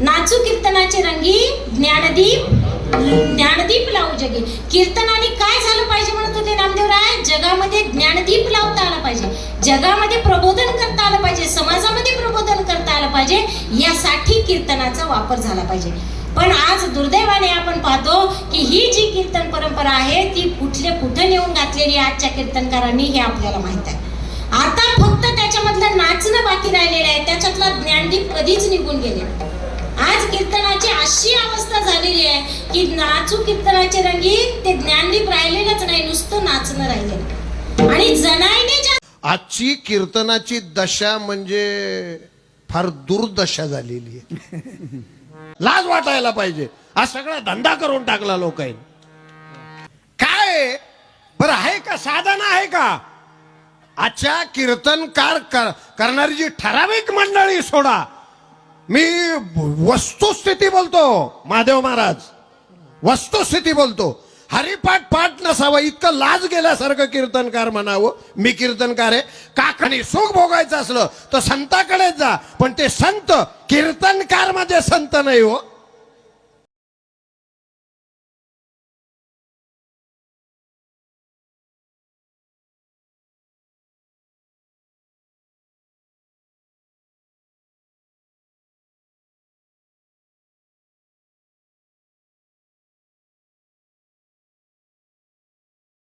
नाचू कीर्तनाचे रंगी ज्ञानदीप ज्ञानदीप लावू जगे. कीर्तनाने काय झालं पाहिजे म्हणत होते नामदेवराय? जगामध्ये ज्ञानदीप लावता आला पाहिजे. जगामध्ये प्रबोधन करता आलं पाहिजे. समाजामध्ये प्रबोधन करता आलं पाहिजे. यासाठी कीर्तनाचा वापर झाला पाहिजे. पण आज दुर्दैवाने आपण पाहतो की ही जी कीर्तन परंपरा आहे ती कुठले कुठे नेऊन घातलेली आहे आजच्या कीर्तनकारांनी हे आपल्याला माहीत आहे. आता फक्त त्याच्यामधलं नाचणं बाकी राहिलेलं आहे. त्याच्यातला ज्ञानदीप कधीच निघून गेले आज कीर्तनाची अशी अवस्था झालेली आहे की नाचू कीर्तनाचे रंगी ते ज्ञानदीप राहिलेलंच नाही नुसतं नाचणं राहिलेलं आणि जनाईने आजची कीर्तनाची दशा म्हणजे फार दुर्दशा झालेली आहे. लाज वाटायला पाहिजे. हा सगळा धंदा करून टाकला लोकांनी. काय? बरं आहे का? साधन आहे का? आजच्या कीर्तनकार करणारी जी ठराविक मंडळी सोडा. मी वस्तुस्थिती बोलतो. महादेव महाराज वस्तुस्थिती बोलतो. हरिपाठ पाठ नसावं इतकं लाज गेल्यासारखं कीर्तनकार म्हणावं. मी कीर्तनकार आहे. काकणी सुख भोगायचं असलं तर संताकडेच जा. पण ते संत कीर्तनकार माझे संत नाही हो.